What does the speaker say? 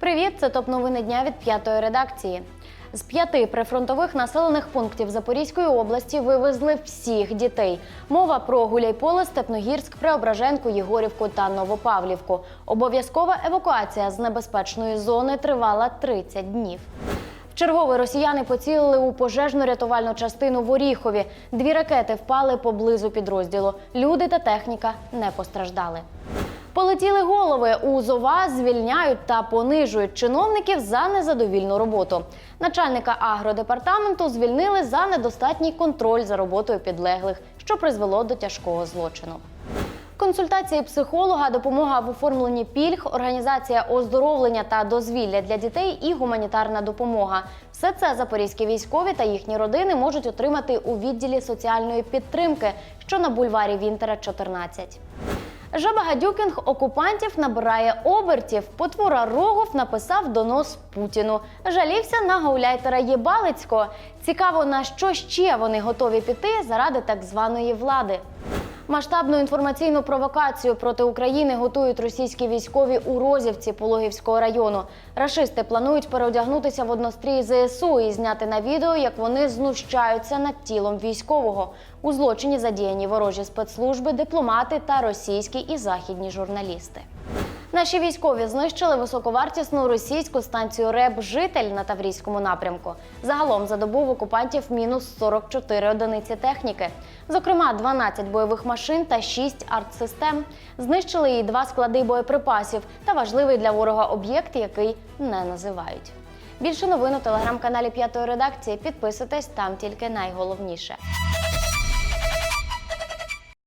привіт! Це топ новини дня від п'ятої редакції. З п'яти прифронтових населених пунктів Запорізької області вивезли всіх дітей. Мова про Гуляйполе, Степногірськ, Преображенку, Єгорівку та Новопавлівку. Обов'язкова евакуація з небезпечної зони тривала 30 днів. Чергові росіяни поцілили у пожежно-рятувальну частину в Оріхові. Дві ракети впали поблизу підрозділу. Люди та техніка не постраждали. Полетіли голови у ЗОВА звільняють та понижують чиновників за незадовільну роботу. Начальника агродепартаменту звільнили за недостатній контроль за роботою підлеглих, що призвело до тяжкого злочину. Консультації психолога, допомога в оформленні пільг, організація оздоровлення та дозвілля для дітей і гуманітарна допомога. Все це запорізькі військові та їхні родини можуть отримати у відділі соціальної підтримки, що на бульварі Вінтера 14. Жаба Гадюкінг окупантів набирає обертів. Потвора Рогов написав донос Путіну. Жалівся на гауляйтера Єбалицького. Цікаво, на що ще вони готові піти заради так званої влади. Масштабну інформаційну провокацію проти України готують російські військові у Розівці Пологівського району. Рашисти планують переодягнутися в однострій ЗСУ і зняти на відео, як вони знущаються над тілом військового. У злочині задіяні ворожі спецслужби, дипломати та російські і західні журналісти. Наші військові знищили високовартісну російську станцію РЕБ Житель на Таврійському напрямку. Загалом за добу в окупантів мінус 44 одиниці техніки, зокрема 12 бойових машин та 6 артсистем. Знищили і два склади боєприпасів та важливий для ворога об'єкт, який не називають. Більше новин у телеграм-каналі П'ятої редакції. Підписуйтесь там тільки найголовніше.